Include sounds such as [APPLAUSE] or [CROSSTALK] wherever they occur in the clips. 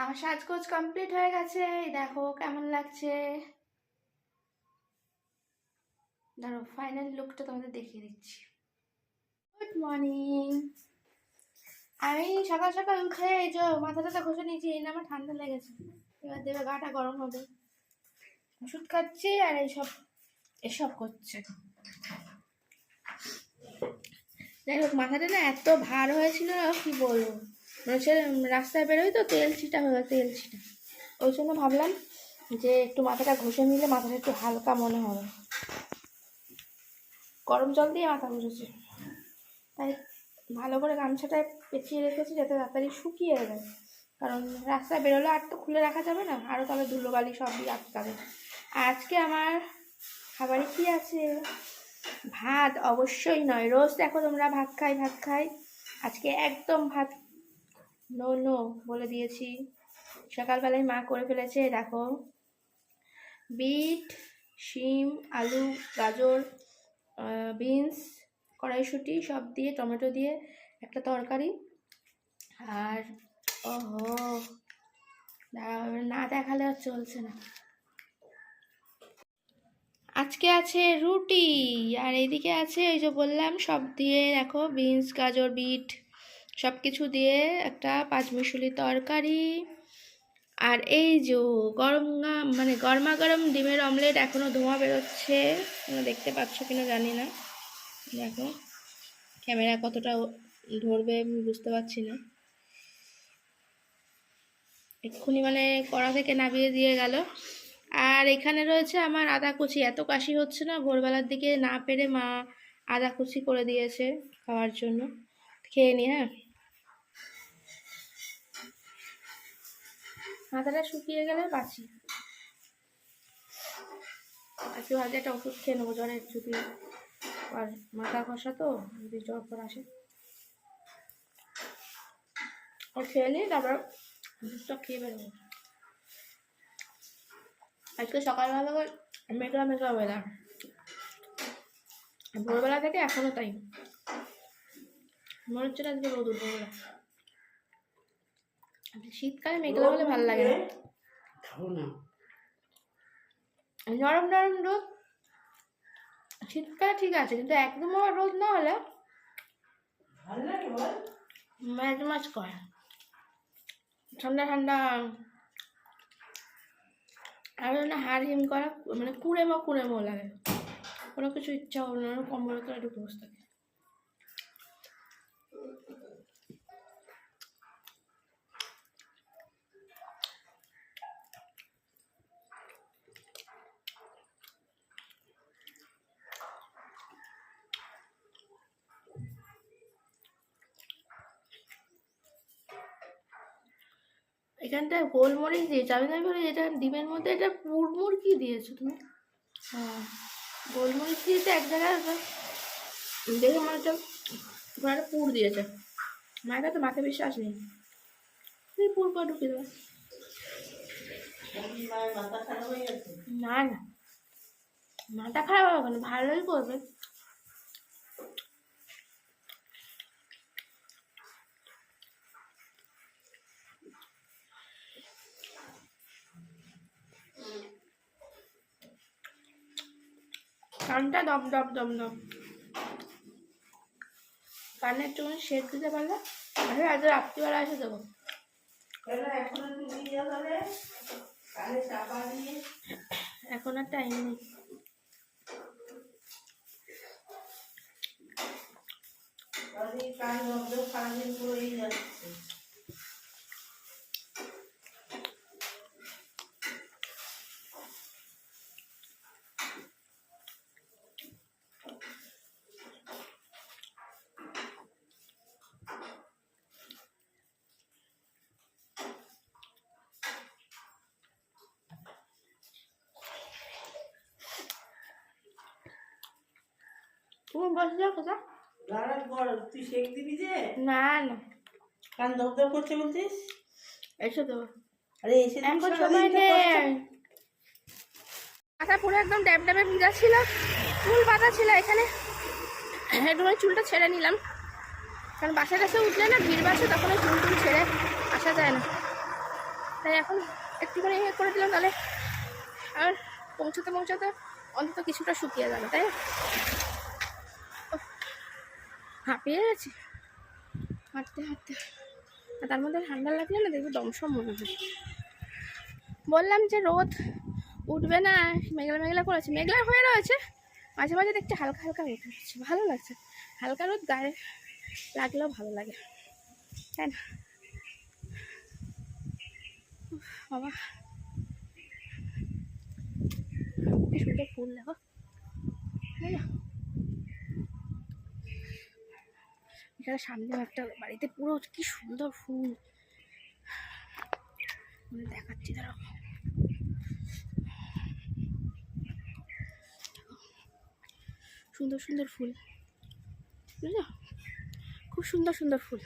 আমার সাজগোজ কমপ্লিট হয়ে গেছে। দেখো কেমন লাগছে। ধরো ফাইনাল লুকটা তোমাদের দেখিয়ে দিচ্ছি। গুড মর্নিং আমি সকাল সকাল উঠে এই যে মাথাটা ঘষে নিয়েছি, এই আমার ঠান্ডা লেগেছে। এবার দেবে গাটা গরম হবে। ওষুধ খাচ্ছি আর এইসব, এসব করছে। যাই হোক, মাথাটা না এত ভার হয়েছিল, কি বলব? মানে হচ্ছে রাস্তায় বেরোই তো তেল ছিটা হয়ে তেল ছিটা। ওই জন্য ভাবলাম যে একটু মাথাটা ঘষে নিলে মাথাটা একটু হালকা মনে হবে। গরম জল দিয়ে মাথা ঘষেছি। তাই ভালো করে গামছাটা পেঁচিয়ে রেখেছি যাতে তাড়াতাড়ি শুকিয়ে যায় কারণ রাস্তায় বেরোলে আর তো খুলে রাখা যাবে না আরও তাহলে ধুলোবালি সবই আর আজকে আমার খাবারে কি আছে? ভাত, অবশ্যই নয়। রোজ দেখো তোমরা ভাত খাই ভাত খাই। আজকে একদম ভাত নো নো, বলে দিয়েছি। সকালবেলায় মা করে ফেলেছে, দেখো। বিট, শিম, আলু, গাজর বিনস, কড়াইশুঁটি, সব দিয়ে, টমেটো দিয়ে একটা তরকারি। আর ওহো, না দেখালে আর চলছে না। আজকে আছে রুটি, আর এইদিকে আছে ওই যে বললাম, সব দিয়ে দেখো, বিনস, গাজর, বিট সব কিছু দিয়ে একটা পাঁচমিশুলি তরকারি। আর এই যে গরম মানে গরমা গরম ডিমের অমলেট এখনও ধোঁয়া বেরোচ্ছে। দেখতে পাচ্ছ কিনা জানি না। দেখো, ক্যামেরা কতটা ধরবে আমি বুঝতে পারছি না। এক্ষুনি মানে কড়া থেকে নামিয়ে দিয়ে গেল। আর এখানে রয়েছে আমার আদা কুচি। এত কাশি হচ্ছে না, ভোরবেলার দিকে না পেরে মা আদা কুচি করে দিয়েছে খাওয়ার জন্য। খেয়ে নি হ্যাঁ। মাথাটা শুকিয়ে গেলে বাঁচি। আজকে ভাবছি একটা ওষুধ খেয়ে নেব জ্বরের যদি আর মাথা ঘষা তো, যদি জ্বর পর আসে। আর খেয়ে নিই তারপর ওষুধটা খেয়ে বেরোবো। আজকে সকালবেলা করে মেঘলা মেঘলা ওয়েদার ভোরবেলা থেকে এখনও তাই মনে হচ্ছে আজকে রোদ উঠবে শীতকালে মেঘলা হলে ভালো লাগে না। নরম নরম রোদ। শীতকালে ঠিক আছে কিন্তু একদম আবার রোদ না হলে ম্যাচ ম্যাচ করে। ঠান্ডা ঠান্ডা। আর না হাড় হিম করা মানে কুড়েমো কুড়েমো লাগে। কোনো কিছু ইচ্ছা হলো না কম্বলের তো একটু বসে থাকে। এখানটায় গোলমরিচ দিয়েছে। আমি তাই বলি এটা ডিমের মধ্যে এটা পুরমুর কি দিয়েছ তুমি? হ্যাঁ। গোলমরিচ দিয়েছে এক জায়গায় দেখে মনে হচ্ছে ওখানে একটা পুর দিয়েছে। মায়ের কাছে মাথায় বিশ্বাস নেই। তুই পুর করে ঢুকিয়ে দেবে? না না। মাথা খারাপ হবে কেন? ভালোই করবে। কানটা দম দম দম দম। কানে একটুখানি শেড দিতে পারলে? আরে আজ রাত্রিবেলা এসে দেবো। এখন আর টাইম নেই। কান বন্ধ সারাদিন পরেই যাচ্ছে। তুমি বসে যাও তুই দিবি যে? না না। কান করছে বলছিস? এসে দেবো আরে এসে দিবি এখন সারাদিন সময় নেই। মাথা পুরো একদম ড্যাব ড্যাবে ভিজা ছিল। চুল বাঁধা ছিল এখানে। একটু চুলটা ছেড়ে নিলাম। কারণ বাসা কাছে উঠলে না ভিড় বাসে তখন চুল টুল ছেড়ে আসা যায় না। তাই এখন একটুখানি ইয়ে করে দিলাম তাহলে। আর পৌঁছাতে পৌঁছাতে অন্তত কিছুটা শুকিয়ে গেল তাই হাঁপিয়ে গেছি? হাঁটতে হাঁটতে। আর তার মধ্যে ঠান্ডা লাগলে না দেখবে দমসম মনে হয়। বললাম যে রোদ উঠবে না, মেঘলা মেঘলা করেছে। মেঘলা হয়ে রয়েছে। মাঝে মাঝে দেখছি হালকা হালকা রোদ উঠছে ভালো লাগছে। হালকা রোদ গায়ে লাগলেও ভালো লাগে। তাই না? বাবা। সুন্দর ফুল দেখো তাই না? এখানে সামনে একটা বাড়িতে পুরো কি সুন্দর ফুল। দেখাচ্ছি, দাঁড়াও। সুন্দর সুন্দর ফুল, বুঝলো? খুব সুন্দর সুন্দর ফুল।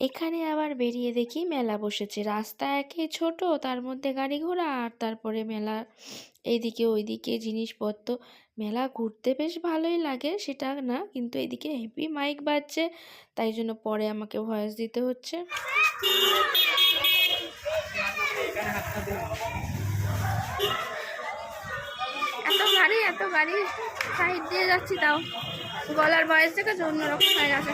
এখানে আবার বেরিয়ে দেখি মেলা বসেছে। রাস্তা একে ছোট, তার মধ্যে গাড়ি ঘোড়া আর তারপরে মেলা এইদিকে ওইদিকে জিনিসপত্র। মেলা ঘুরতে বেশ ভালোই লাগে, সেটা না, কিন্তু এদিকে হেভি মাইক বাজছে, তাই জন্য পরে আমাকে ভয়েস দিতে হচ্ছে। এত গাড়ি এত গাড়ি। সাইড দিয়ে যাচ্ছি তাও গলার বয়স থেকে অন্যরকম হয়ে গেছে।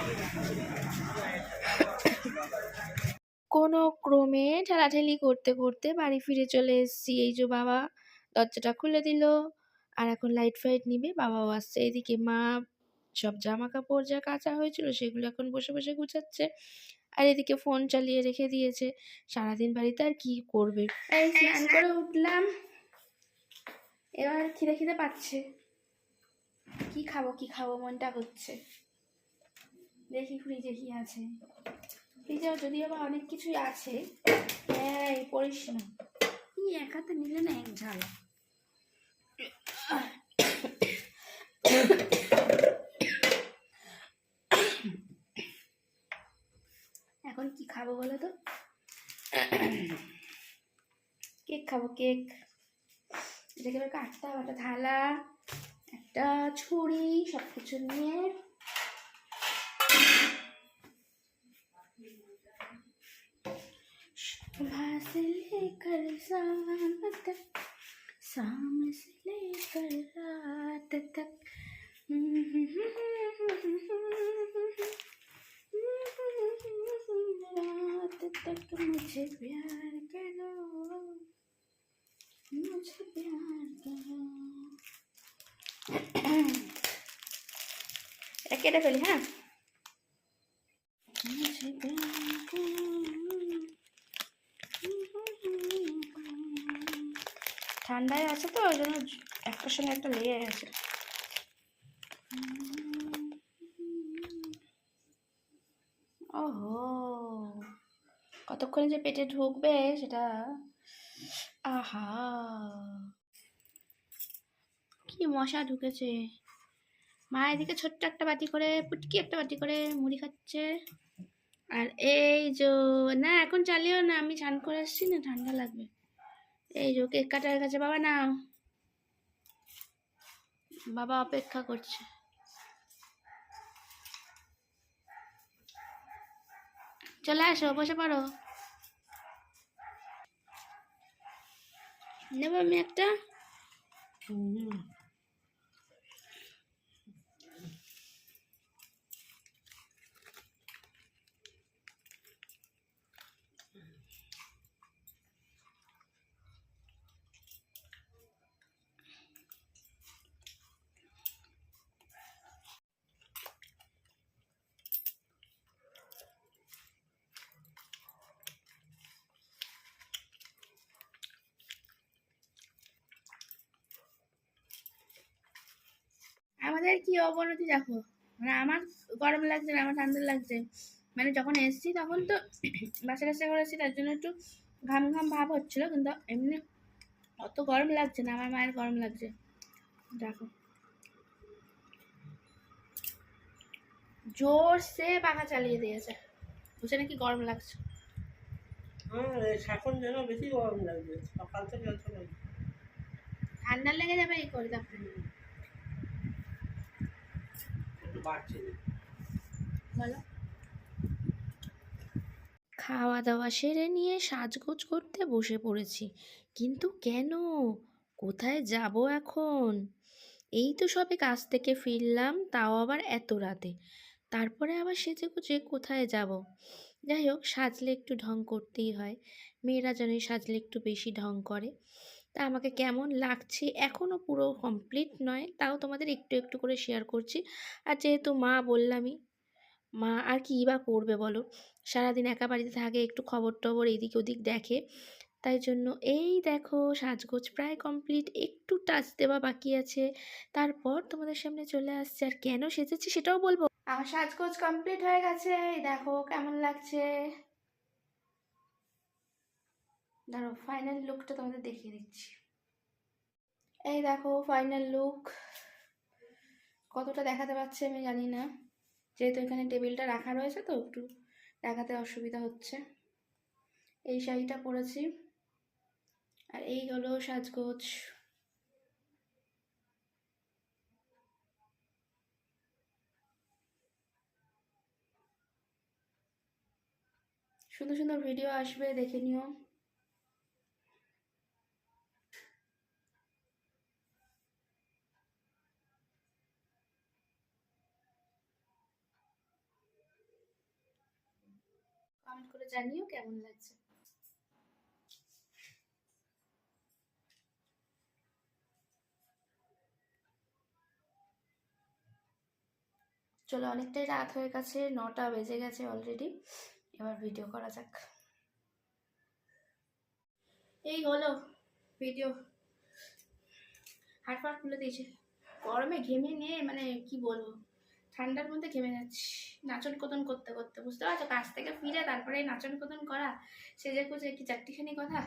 কোনো ক্রমে ঠেলাঠেলি করতে করতে বাড়ি ফিরে চলে এসেছি। এই যে বাবা দরজাটা খুলে দিল আর এখন লাইট ফাইট নিবে, বাবাও আসছে। এদিকে মা সব জামা কাপড় যা কাচা হয়েছিল সেগুলো এখন বসে বসে গুছাচ্ছে আর এদিকে ফোন চালিয়ে রেখে দিয়েছে। সারাদিন বাড়িতে আর কি করবে? এই স্নান করে উঠলাম। এবার খিদে খিদে পাচ্ছে। কি খাব কি খাব মনটা হচ্ছে দেখি ফ্রিজে কি আছে। ফ্রিজেও যদিও বা অনেক কিছুই আছে এই পড়িস না। এই এক হাতে নিলে না এক ঝাল। এখন কি খাব বলো তো? কেক খাব কেক। এটাকে এবার কাটতে হবে একটা থালা একটা ছুরি সব কিছু নিয়ে सुबह से लेकर शाम तक शाम से लेकर रात तक रात तक मुझे प्यार करो मुझे प्यार करो [CLEARS THROAT] এটা কেটে ফেলি হ্যাঁ আছে তো, ওই জন্য একটার সঙ্গে একটা লেগে গেছে। ওহো, কতক্ষণে যে পেটে ঢুকবে সেটা, আহা। কি মশা ঢুকেছে। মা, এদিকে ছোট্ট একটা বাটি করে, পুটকি একটা বাটি করে মুড়ি খাচ্ছে। আর এই যে, না, এখন চালিও না, আমি চান করে আসছি, না ঠান্ডা লাগবে। এই যে কেক কাটার কাছে বাবা না বাবা অপেক্ষা করছে। চলে আসো, বসে পারো নেব আমি একটা। আমাদের কি অবনতি দেখো? মানে আমার গরম লাগছে না আমার ঠান্ডা লাগছে। মানে যখন এসেছি তখন তো [CLEARS THROAT] বাসা কাছে করেছি তার জন্য একটু ঘাম ঘাম ভাব হচ্ছিল কিন্তু এমনি অত গরম লাগছে না আমার মায়ের গরম লাগছে। দেখো। জোর সে পাখা চালিয়ে দিয়েছে। বুঝে নাকি গরম লাগছে? এখন যেন বেশি গরম সকাল থেকে ঠান্ডা লেগে যাবে এই করে দেখো খাওয়া দাওয়া সেরে নিয়ে সাজগোজ করতে বসে পড়েছি। কিন্তু কেন? কোথায় যাব এখন? এই তো সবে কাজ থেকে ফিরলাম, তাও আবার এত রাতে। তারপরে আবার সেজে গুজে কোথায় যাব? যাই হোক, সাজলে একটু ঢং করতেই হয়। মেয়েরা জানে সাজলে একটু বেশি ঢং করে। তা আমাকে কেমন লাগছে এখনও পুরো কমপ্লিট নয়, তাও তোমাদের একটু একটু করে শেয়ার করছি। আর যেহেতু মা বললামই, মা আর কী বা করবে বলো? সারাদিন একা বাড়িতে থাকে, একটু খবর টবর এদিক ওদিক দেখে। তাই জন্য এই দেখো সাজগোজ প্রায় কমপ্লিট একটু টাচ দেওয়া বাকি আছে। তারপর তোমাদের সামনে চলে আসছে আর কেন সেজেছি সেটাও বলব। আমার সাজগোজ কমপ্লিট হয়ে গেছে, এই দেখো কেমন লাগছে। দাঁড়ো ফাইনাল লুকটা তোমাদের দেখিয়ে দিচ্ছি। এই দেখো ফাইনাল লুক কতটা দেখাতে পারছে আমি জানি না। যেহেতু এখানে টেবিলটা রাখা রয়েছে তো, একটু দেখাতে অসুবিধা হচ্ছে। এই শাড়িটা পরেছি। আর এই হলো সাজগোজ। সুন্দর সুন্দর ভিডিও আসবে, দেখে নিও কমেন্ট করে জানিও কেমন লাগছে? চলো অনেকটাই রাত হয়ে গেছে নটা বেজে গেছে অলরেডি এবার ভিডিও করা যাক। এই হলো ভিডিও হাট ফাট খুলে দিয়েছে। গরমে ঘেমে নিয়ে মানে কি বলব? ঠান্ডার মধ্যে ঘেমে যাচ্ছি। নাচন কোদন করতে করতে, বুঝতে পারছ? কাজ থেকে ফিরে তারপরে নাচন কোদন করা, সেজে কুজে কি চারটিখানি কথা?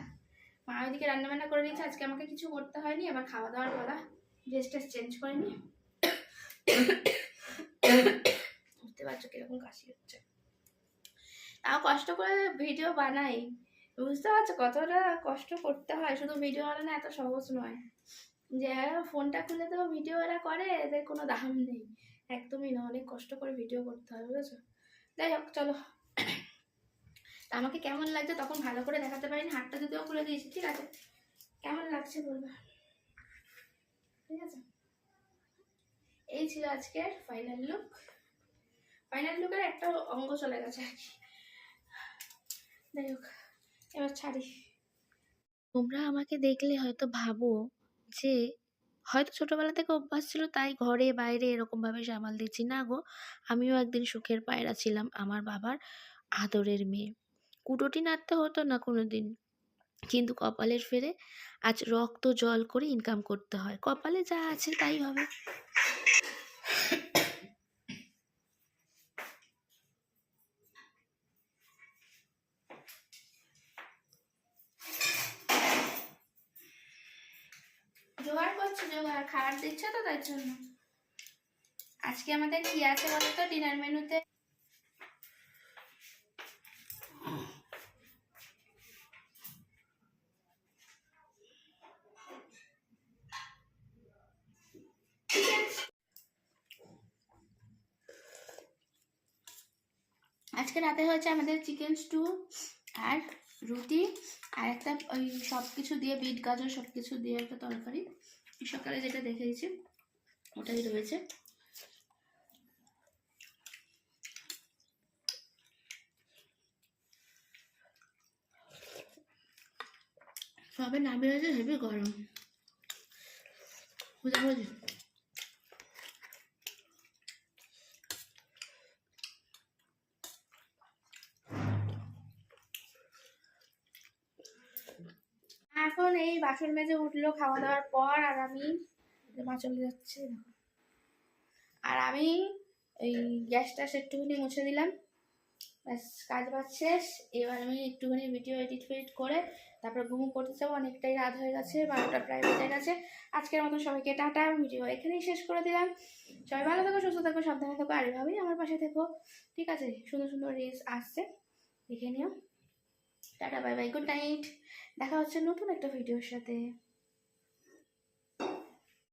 মা ওইদিকে রান্নাবান্না করে দিয়েছে আজকে আমাকে কিছু করতে হয়নি আবার খাওয়া দাওয়ার কথা ড্রেস টেস চেঞ্জ করে নি বুঝতে পারছ কীরকম কাশি হচ্ছে। তাও কষ্ট করে ভিডিও বানাই। বুঝতে পারছ? কতটা কষ্ট করতে হয়। শুধু ভিডিও বানানো এত সহজ নয়। যে ফোনটা খুলে তো ভিডিও এরা করে, এদের কোনো দাম নেই। একদমই না, অনেক কষ্ট করে ভিডিও করতে হয়, বুঝেছ? যাই হোক, চলো। আমাকে কেমন লাগছে তখন ভালো করে দেখাতে পারিনি, হাতটা যদিও খুলে দিয়েছি, ঠিক আছে? কেমন লাগছে বলবে? ঠিক আছে? এই ছিল আজকের ফাইনাল লুক ফাইনাল লুকের একটা অঙ্গ চলে গেছে আর কি। যাই হোক, এবার ছাড়ি। তোমরা আমাকে দেখলে হয়তো ভাবো যে হয়তো ছোটবেলা থেকে অভ্যাস ছিল, তাই ঘরে বাইরে এরকমভাবে সামাল দিচ্ছি, না গো, আমিও একদিন সুখের পায়রা ছিলাম আমার বাবার আদরের মেয়ে। কুটোটি নাড়তে হতো না কোনো দিন কিন্তু কপালের ফেরে আজ রক্ত জল করে ইনকাম করতে হয়। কপালে যা আছে তাই হবে। খাবার দিচ্ছে তো তার জন্য। আজকে আমাদের কি আছে বলো তো? ডিনার মেনুতে আজকে রাতে হয়েছে আমাদের চিকেন স্টু আর রুটি আর একটা ওই সব কিছু দিয়ে বিট গাজর সব কিছু দিয়ে একটা তরকারি। সকালে যেটা দেখেছি ওটাই রয়েছে। সবে নামিয়েছে হয়েছে হেবি গরম। বুঝা বুঝি এখন এই বাসন মেজে উঠল খাওয়া দাওয়ার পর, আর আমি মা চলে যাচ্ছে। আর আমি এই গ্যাসটা একটুখানি মুছে দিলাম। ব্যাস, কাজ বাজ শেষ। এবার আমি একটুখানি ভিডিও এডিট ফেডিট করে তারপর ঘুম করতে যাব। অনেকটাই রাত হয়ে গেছে, বারোটা প্রায় বেজে গেছে। আজকের মতো সবাইকে টাটা। ভিডিও এখানেই শেষ করে দিলাম। সবাই ভালো থাকো, সুস্থ থাকো, সাবধানে থাকো, আর এভাবেই আমার পাশে থেকো। ঠিক আছে? সুন্দর সুন্দর রিলস আসছে। দেখে নিও। Tata bye bye good night. দেখা হচ্ছে নতুন একটা ভিডিওর সাথে।